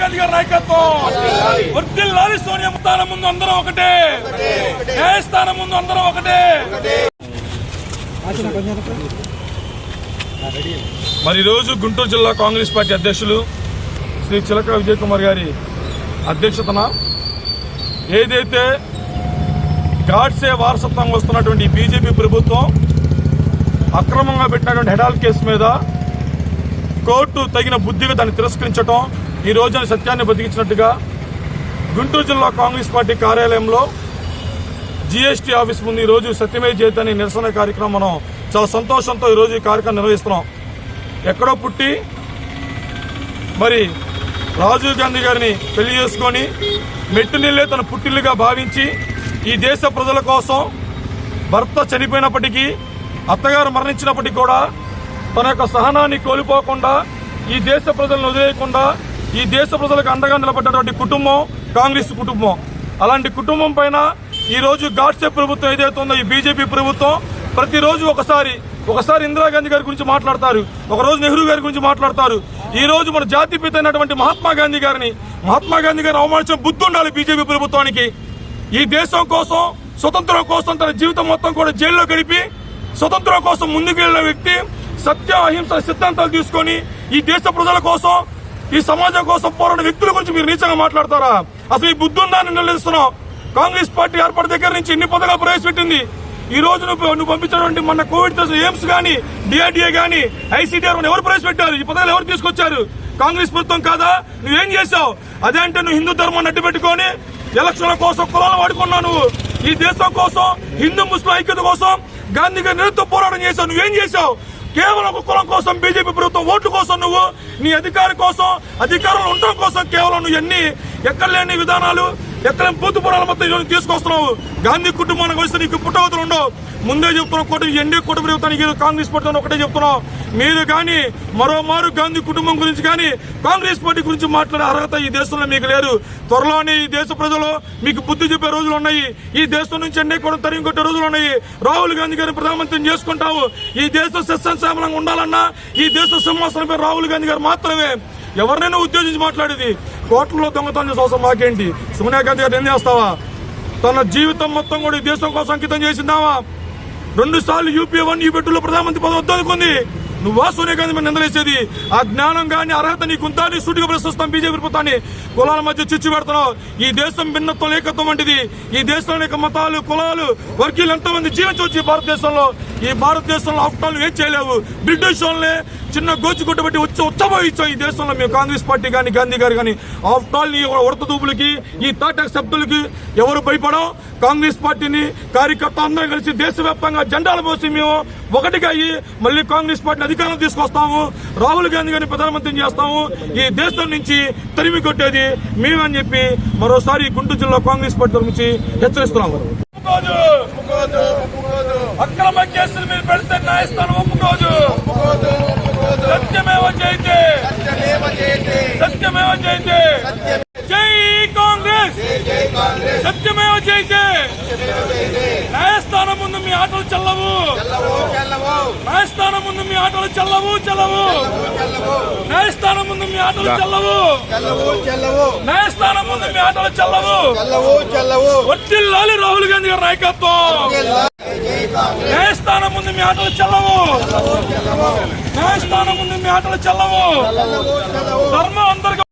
గాంధీ గారి నాయకత్వం. లాలి సోనియా స్థానం ముందు అందరం ఒకటే. న్యాయస్థానం ముందు అందరం ఒకటే. మరి ఈరోజు గుంటూరు జిల్లా కాంగ్రెస్ పార్టీ అధ్యక్షులు శ్రీ చిలక విజయ్ కుమార్ గారి అధ్యక్షతన ఏదైతే గాడ్సే వారసత్వంగా వస్తున్నటువంటి బీజేపీ ప్రభుత్వం అక్రమంగా పెట్టినటువంటి హెడాల్ కేసు మీద కోర్టు తగిన బుద్ధిగా దాన్ని తిరస్కరించడం ఈ రోజున సత్యాన్ని బతికించినట్టుగా గుంటూరు జిల్లా కాంగ్రెస్ పార్టీ కార్యాలయంలో జిఎస్టీ ఆఫీస్ ముందు ఈ రోజు సత్యమే జయతని నిరసన కార్యక్రమం మనం చాలా సంతోషంతో ఈ రోజు ఈ కార్యక్రమం నిర్వహిస్తున్నాం. ఎక్కడో పుట్టి మరి రాజీవ్ గాంధీ గారిని పెళ్ళి చేసుకొని మెట్టునిల్లే తన పుట్టిల్లుగా భావించి ఈ దేశ ప్రజల కోసం భర్త చనిపోయినప్పటికీ అత్తగారు మరణించినప్పటికీ కూడా తన యొక్క సహనాన్ని కోల్పోకుండా ఈ దేశ ప్రజలను వదిలేయకుండా ఈ దేశ ప్రజలకు అండగా నిలబడ్డటువంటి కుటుంబం కాంగ్రెస్ కుటుంబం. అలాంటి కుటుంబం పైన ఈ రోజు గాడ్సే ప్రభుత్వం ఏదైతే ఉందో ఈ బీజేపీ ప్రభుత్వం ప్రతిరోజు ఒకసారి ఒకసారి ఇందిరాగాంధీ గారి గురించి మాట్లాడతారు. ఒకరోజు నెహ్రూ గారి గురించి మాట్లాడతారు. ఈ రోజు మన జాతిపిత అయినటువంటి మహాత్మా గాంధీ గారిని మహాత్మా గాంధీ గారిని అవమానించిన బుద్ధి ఉండాలి బీజేపీ ప్రభుత్వానికి. ఈ దేశం కోసం స్వతంత్రం కోసం తన జీవితం మొత్తం కూడా జైల్లో గడిపి స్వతంత్రం కోసం ముందుకు వెళ్ళిన వ్యక్తి సత్య అహింస సిద్ధాంతాలు తీసుకొని ఈ దేశ ప్రజల కోసం ఈ సమాజం కోసం పోరాడిన వ్యక్తుల గురించి మీరు నీచంగా మాట్లాడతారా? అసలు ఈ బుద్ధి ఉందా నిలదీస్తున్నాం కాంగ్రెస్ పార్టీ ఏర్పడి దగ్గర నుంచి ఎన్ని పథకాలు ప్రవేశపెట్టింది? ఈ రోజు నువ్వు నువ్వు పంపించినటువంటి మన కోవిడ్ ఎయిమ్స్ గానీ డిఆర్డీఏ గానీ ఐసీడీఆర్ ఎవరు ప్రవేశపెట్టారు? ఈ పథకాలు ఎవరు తీసుకొచ్చారు? కాంగ్రెస్ ప్రభుత్వం కాదా? నువ్వేం చేశావు? అదే అంటే నువ్వు హిందూ ధర్మాన్ని అడ్డు పెట్టుకొని ఎలక్షన్ల కోసం కులాలు వాడుకున్నావు నువ్వు. ఈ దేశం కోసం హిందూ ముస్లిం ఐక్యత కోసం గాంధీ గారి నిరంతర పోరాటం చేశావు. నువ్వేం చేశావు? కేవలం ఒక కులం కోసం బీజేపీ ప్రభుత్వం ఓట్లు కోసం నువ్వు నీ అధికారి కోసం అధికారంలో ఉండడం కోసం కేవలం నువ్వు ఎన్ని ఎక్కడ లేని విధానాలు ఎక్కడ బూతు పురాలు మొత్తం తీసుకొస్తున్నావు. గాంధీ కుటుంబానికి వస్తే నీకు పుట్టవతలు ఉండవు. ముందే చెప్తున్నావు కోటి ఎన్డీ కూటమి కాంగ్రెస్ పార్టీ ఒకటే చెప్తున్నావు. మీరు కానీ మరోమారు గాంధీ కుటుంబం గురించి కానీ కాంగ్రెస్ పార్టీ గురించి మాట్లాడే అర్హత ఈ దేశంలో మీకు లేరు త్వరలోనే ఈ దేశ ప్రజలు మీకు బుద్ధి చెప్పే రోజులు ఉన్నాయి. ఈ దేశం నుంచి ఎన్డీ కూడా తరిగి కొట్టే రోజులు ఉన్నాయి. రాహుల్ గాంధీ గారిని ప్రధానమంత్రిని చేసుకుంటావు. ఈ దేశం సస్యశ్యామలంగా ఉండాలన్నా ఈ దేశ సింహాసనంపై రాహుల్ గాంధీ గారు మాత్రమే. ఎవరినైనా ఉద్దేశించి మాట్లాడేది? కోట్లలో దొంగతనం చేసే అవసరం మాకేంటి? సోనియా గాంధీ గారు ఏం చేస్తావా? తన జీవితం మొత్తం కూడా ఈ దేశం కోసం అంకితం చేసిందావా? రెండు సార్లు యూపీ వన్ యూపీ టూలో ప్రధానమంత్రి పదవి వద్దనుకుంది. నువ్వా సోనియా గాంధీ మీద నిందలేసేది? ఆ జ్ఞానం కానీ అర్హత నీకుందా నీ సూటిగా ప్రశ్నిస్తాం బీజేపీ ప్రభుత్వాన్ని. కులాల మధ్య చిచ్చు పెడుతున్నావు. ఈ దేశం భిన్నత్వం ఏకత్వం వంటిది. ఈ దేశంలో యొక్క మతాలు కులాలు వర్గీయులు ఎంతమంది జీవించవచ్చు ఈ భారతదేశంలో. ఈ భారతదేశంలో అవకాశాలు ఏం చేయలేవు. బ్రిటిష్ వాళ్ళని చిన్న గోచి కొట్టబెట్టి వచ్చి ఉత్సవించాం ఈ దేశంలో. మేము కాంగ్రెస్ పార్టీ కానీ గాంధీ గారు కానీ ఆఫ్టాల్ నీ ఉడత దూపులకి ఈ తాటక్ శబ్దులకి ఎవరు భయపడం కాంగ్రెస్ పార్టీని కార్యకర్త అందరం కలిసి దేశవ్యాప్తంగా జెండాలు పోసి మేము ఒకటిగా అయ్యి మళ్ళీ కాంగ్రెస్ పార్టీని అధికారం తీసుకొస్తాము. రాహుల్ గాంధీ గారిని ప్రధానమంత్రిని చేస్తాము. ఈ దేశం నుంచి తరిమి కొట్టేది మేమని చెప్పి మరోసారి గుంటూరు జిల్లా కాంగ్రెస్ పార్టీ నుంచి హెచ్చరిస్తున్నాము. అక్రమ కేసులు మీరు పెడితే న్యాయస్థానం సత్యమేవ జైతే జై కాంగ్రెస్! సత్యమేవ జైతే న్యాయస్థానం ముందు మీ ఆటలు చల్లవు. న్యాయస్థానం ముందు మీ ఆటలు చల్లవు చల్లవు. న్యాయస్థానం ముందు మీ ఆటలు చల్లవు. న్యాయస్థానం ముందు మీ ఆటలు చల్లవు. వర్తిల్లాలి రాహుల్ గాంధీ గారి నాయకత్వం. న్యాయస్థానం ముందు మీ ఆటలు చల్లవు. న్యాయస్థానం ముందు మీ ఆటలు చల్లవు. ధర్మం అందరికీ